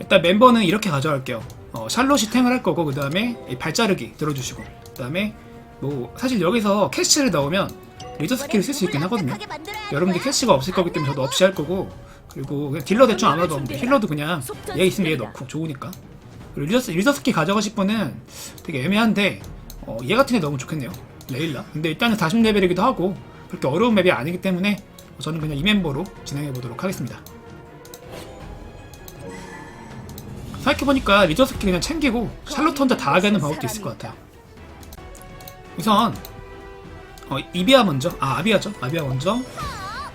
일단 멤버는 이렇게 가져갈게요. 어, 샬롯이 탱을 할 거고 그 다음에 발자르기 들어주시고 그 다음에 뭐 사실 여기서 캐시를 넣으면 리저 스킬을 쓸 수 있긴 하거든요. 여러분들 캐시가 없을 거기 때문에 저도 없이 할 거고 그리고 그냥 딜러 대충 아무도 없는데 힐러도 그냥 얘 있으면 얘 넣고 좋으니까 그리고 리저, 리저 스킬 가져가실 분은 되게 애매한데 어, 얘 같은 애 너무 좋겠네요. 레일라. 근데 일단은 40레벨이기도 하고 그렇게 어려운 맵이 아니기 때문에 저는 그냥 이 멤버로 진행해 보도록 하겠습니다. 생각해보니까 리저 스킬 그냥 챙기고 샬롯 혼자 다 하게 하는 방법도 있을 것 같아요. 우선 어, 이비아 먼저? 아 아비아죠? 아비아 먼저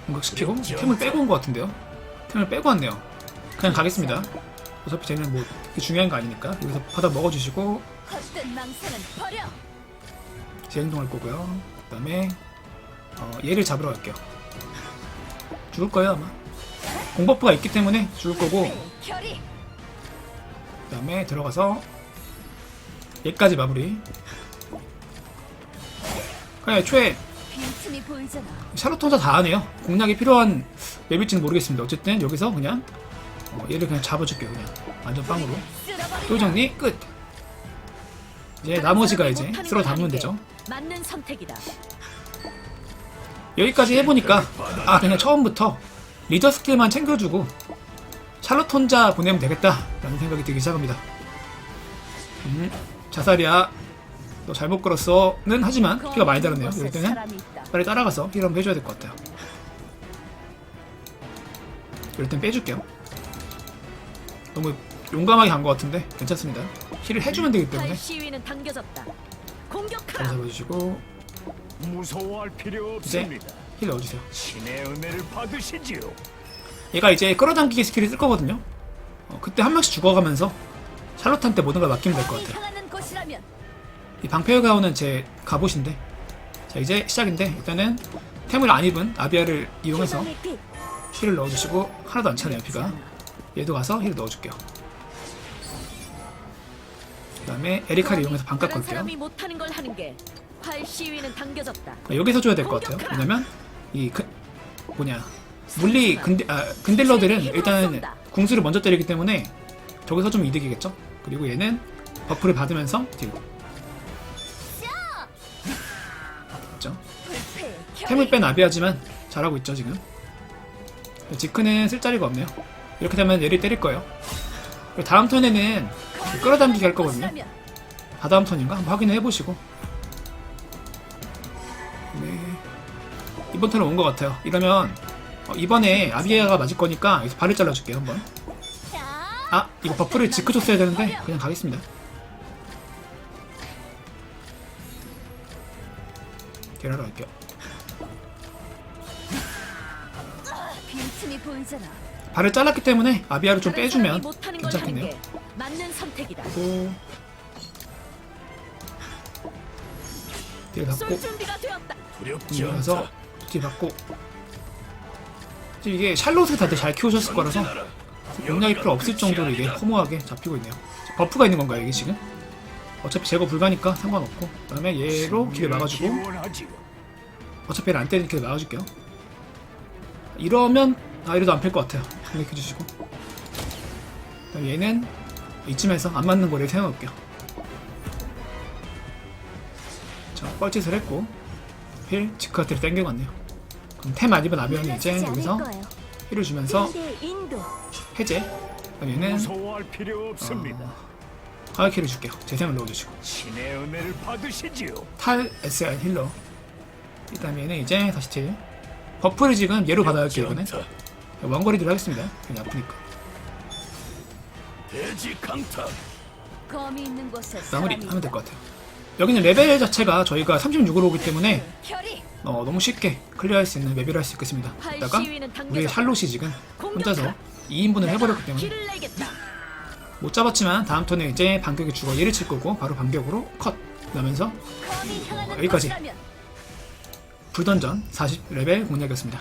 공격시키고 템을 빼고 온 것 같은데요? 템을 빼고 왔네요. 그냥 가겠습니다. 어차피 쟤는 뭐 중요한 거 아니니까 여기서 받아 먹어주시고 버려. 재행동할 거고요. 그 다음에 어, 얘를 잡으러 갈게요. 죽을 거예요 아마. 공버프가 있기 때문에 죽을 거고 그 다음에 들어가서 얘까지 마무리 그냥 애초에. 샤롯 혼자 다 하네요. 공략이 필요한 맵일지는 모르겠습니다. 어쨌든 여기서 그냥 어, 얘를 그냥 잡아줄게요. 그냥 완전 빵으로. 정리 끝. 이제 나머지가 이제 쓸어 담으면 되죠. 여기까지 해보니까 아 그냥 처음부터 리더 스킬만 챙겨주고 샬롯 혼자 보내면 되겠다라는 생각이 들기 시작합니다. 음, 자살이야. 너 잘못 끌었어는 하지만 피가 많이 달았네요. 이럴 때는. 빨리 따라가서 힐 한번 해줘야 될 것 같아요. 이럴 땐 빼줄게요. 너무 용감하게 간 것 같은데 괜찮습니다. 힐을 해주면 되기 때문에. 잘 공격하라. 잡아주시고 무서워할 필요 이제 없습니다. 힐 넣어주세요. 신의 은혜를 받으시지요. 얘가 이제 끌어당기기 스킬을 쓸 거거든요. 어, 그때 한 명씩 죽어가면서 샬롯한테 모든 걸 맡기면 될 것 같아요. 이 방패에 가오는 제 갑옷인데 자 이제 시작인데 일단은 템을 안 입은 아비아를 이용해서. 힐을 넣어주시고 하나도 안 차네요 피가 얘도 가서 힐을 넣어줄게요 그 다음에 에리카를 이용해서 반값 걸게요 당겨졌다. 여기서 줘야 될 것 같아요 왜냐면 이 그, 뭐냐 물리 근딜, 아, 근딜러들은 일단은 궁수를 먼저 때리기 때문에 저기서 좀 이득이겠죠? 그리고 얘는 버프를 받으면서 딜 그죠. 템을 뺀 아비아지만 잘하고 있죠 지금. 지크는 쓸 자리가 없네요. 이렇게 되면 얘를 때릴 거예요. 그리고 다음 턴에는 끌어당기기 할 거거든요. 다다음 턴인가? 한번 확인을 해보시고. 네. 이번 턴은 온 것 같아요. 이러면 어, 이번에 아비아가 맞을 거니까 여기서 발을 잘라줄게요 한번. 아 이거 버프를 지크 줬어야 되는데 그냥 가겠습니다. 빈틈이 보이잖아. 발을 잘랐기 때문에 아비아를 좀 빼주면 괜찮겠네요. 딜쏠 받고 이어서. 딜 받고 지금 이게 샬롯을 다들 잘 키우셨을 거라서 용량이 필요 없을 정도로 이게 허무하게 잡히고 있네요. 버프가 있는 건가요 이게 지금? 어차피 제거 불가니까 상관없고. 그 다음에 얘로 길을 막아주고. 어차피 안 때리는 길을 막아줄게요. 이러면 아 이래도 안 필 것 같아요. 생각해주시고. 얘는 이쯤에서 안 맞는 거를 세워놓을게요. 자 뻘짓을 했고. 힐 지크한테를 땡겨갔네요 템 아니면 아비언이 이제 여기서 힐을 주면서. 해제 그다음 얘는 무서워할 필요 없습니다. 하이키를 줄게요 재생을 넣어주시고 신의 은혜를 받으시지요. 탈 SR 힐러 그 다음에 얘는 이제 다시 딜 버프를 지금 얘로 받아갈게요 이거는 않다. 원거리들 하겠습니다 그냥 아프니까 돼지 강타. 마무리 하면 될. 것 같아요 여기는 레벨 자체가 저희가 36으로 오기 때문에 결이 어, 너무 쉽게 클리어할 수 있는 맵이라 할 수 있겠습니다 활 이따가 시위는 우리 당겨졌다. 샬롯이 지금 혼자서 2인분을 해버렸기 때문에. 못 잡았지만 다음 턴에 이제 반격에 죽어 얘를 칠 거고 바로 반격으로 컷 나면서 향하는 여기까지. 불던전 40레벨 공략이었습니다